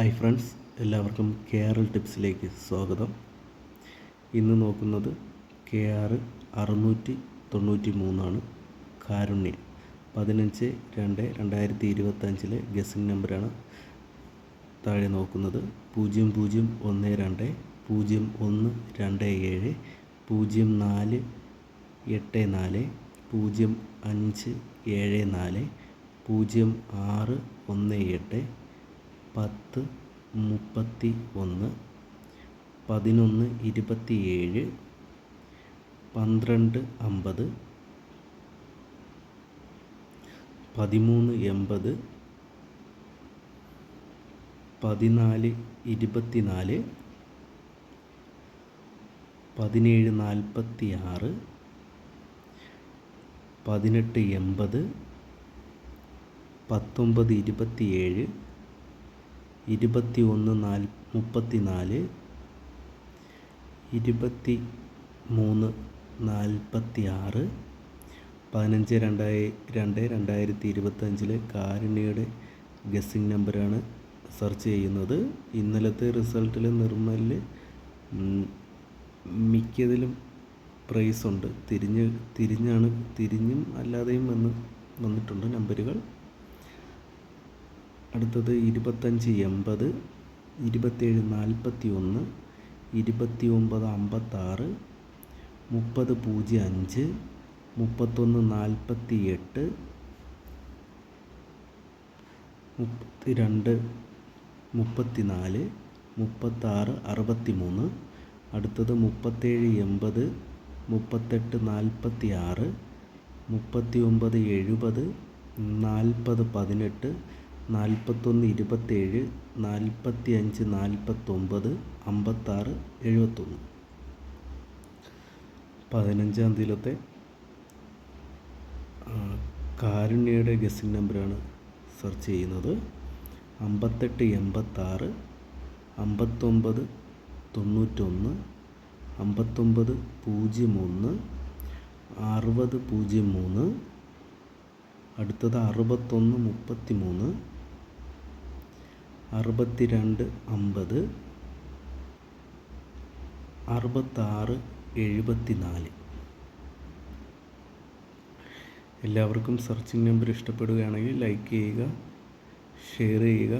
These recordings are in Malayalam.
ഹായ് ഫ്രണ്ട്സ് എല്ലാവർക്കും കെ ആർ എൽ ടിപ്സിലേക്ക് സ്വാഗതം. ഇന്ന് നോക്കുന്നത് കെ ആർ അറുന്നൂറ്റി തൊണ്ണൂറ്റി മൂന്നാണ് കാരുണ്യ. പതിനഞ്ച് രണ്ട് രണ്ടായിരത്തി ഇരുപത്തഞ്ചിലെ ഗസിംഗ് നമ്പറാണ് താഴെ നോക്കുന്നത്. പൂജ്യം പൂജ്യം ഒന്ന് രണ്ട് പൂജ്യം ഒന്ന് രണ്ട് ഏഴ് പൂജ്യം നാല് എട്ട് നാല് പൂജ്യം അഞ്ച് ഏഴ് നാല് പൂജ്യം ആറ് ഒന്ന് എട്ട് പത്ത് മുപ്പത്തി ഒന്ന് പതിനൊന്ന് ഇരുപത്തി ഏഴ് പന്ത്രണ്ട് അമ്പത് പതിമൂന്ന് എൺപത് പതിനാല് ഇരുപത്തി നാല് പതിനേഴ് നാൽപ്പത്തി ആറ് പതിനെട്ട് എൺപത് പത്തൊമ്പത് ഇരുപത്തിയേഴ് ഇരുപത്തി ഒന്ന് നാൽ മുപ്പത്തി നാല് ഇരുപത്തി മൂന്ന് നാൽപ്പത്തി ആറ് പതിനഞ്ച് രണ്ടായി രണ്ട് രണ്ടായിരത്തി ഇരുപത്തഞ്ചിലെ കാരുണ്യയുടെ ഗസ്സിംഗ് നമ്പറാണ് സെർച്ച് ചെയ്യുന്നത്. ഇന്നലത്തെ റിസൾട്ടിൽ നിർമ്മലിൽ മിക്കതിലും പ്രൈസ് ഉണ്ട്. തിരിഞ്ഞ് തിരിഞ്ഞാണ് തിരിഞ്ഞും അല്ലാതെയും വന്ന് വന്നിട്ടുണ്ട് നമ്പറുകൾ അടുത്തത് ഇരുപത്തഞ്ച് എൺപത് ഇരുപത്തേഴ് നാൽപ്പത്തി ഒന്ന് ഇരുപത്തി ഒമ്പത് അമ്പത്താറ് മുപ്പത് പൂജ്യം അഞ്ച് മുപ്പത്തൊന്ന് നാൽപ്പത്തി എട്ട് മുപ്പത്തി രണ്ട് മുപ്പത്തി നാല് മുപ്പത്താറ് അറുപത്തി മൂന്ന് അടുത്തത് മുപ്പത്തേഴ് എൺപത് മുപ്പത്തെട്ട് നാൽപ്പത്തി ആറ് മുപ്പത്തി ഒമ്പത് എഴുപത് നാൽപ്പത് പതിനെട്ട് നാൽപ്പത്തൊന്ന് ഇരുപത്തേഴ് നാൽപ്പത്തി അഞ്ച് നാൽപ്പത്തൊമ്പത് അമ്പത്താറ് എഴുപത്തൊന്ന്. പതിനഞ്ചാം തീയതിയിലത്തെ കാരുണ്യയുടെ ഗസ്സിംഗ് നമ്പറാണ് സെർച്ച് ചെയ്യുന്നത്. അമ്പത്തെട്ട് എൺപത്താറ് അമ്പത്തൊമ്പത് തൊണ്ണൂറ്റൊന്ന് അമ്പത്തൊമ്പത് പൂജ്യം ഒന്ന് അറുപത് പൂജ്യം മൂന്ന് അടുത്തത് അറുപത്തൊന്ന് മുപ്പത്തി മൂന്ന് അറുപത്തി രണ്ട് അമ്പത് അറുപത്താറ് എഴുപത്തി നാല് എല്ലാവർക്കും സെർച്ചിങ് നമ്പർ ഇഷ്ടപ്പെടുകയാണെങ്കിൽ ലൈക്ക് ചെയ്യുക ഷെയർ ചെയ്യുക.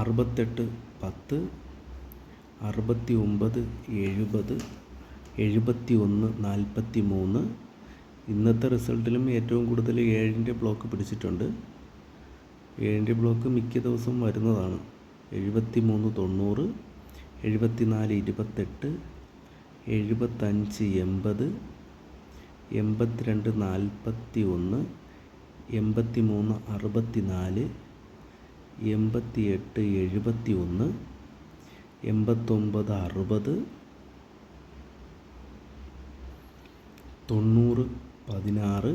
അറുപത്തെട്ട് പത്ത് അറുപത്തി ഒമ്പത് എഴുപത് എഴുപത്തി ഒന്ന് നാൽപ്പത്തി മൂന്ന് ഇന്നത്തെ റിസൾട്ടിലും ഏറ്റവും കൂടുതൽ ഏഴിന്റെ ബ്ലോക്ക് പിടിച്ചിട്ടുണ്ട്. ഏഴിന്റെ ബ്ലോക്ക് മിക്ക ദിവസവും വരുന്നതാണ്. എഴുപത്തി മൂന്ന് തൊണ്ണൂറ് എഴുപത്തി നാല് ഇരുപത്തെട്ട് എഴുപത്തഞ്ച് എൺപത് എൺപത്തിരണ്ട് നാൽപ്പത്തി ഒന്ന് എൺപത്തി മൂന്ന് അറുപത്തി നാല് എൺപത്തി എട്ട് എഴുപത്തി ഒന്ന് എൺപത്തൊമ്പത് അറുപത് തൊണ്ണൂറ് പതിനാറ്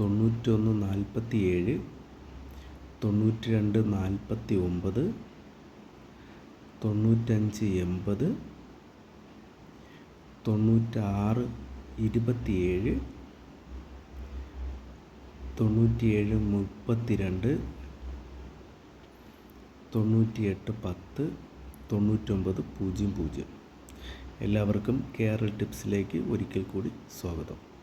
തൊണ്ണൂറ്റൊന്ന് നാൽപ്പത്തി ഏഴ് തൊണ്ണൂറ്റി രണ്ട് നാൽപ്പത്തി ഒമ്പത് തൊണ്ണൂറ്റഞ്ച് എൺപത് തൊണ്ണൂറ്റാറ് ഇരുപത്തിയേഴ് തൊണ്ണൂറ്റിയേഴ് മുപ്പത്തിരണ്ട് തൊണ്ണൂറ്റിയെട്ട് പത്ത് തൊണ്ണൂറ്റൊമ്പത് പൂജ്യം പൂജ്യം. എല്ലാവർക്കും കേരള ടിപ്സിലേക്ക് ഒരിക്കൽ കൂടി സ്വാഗതം.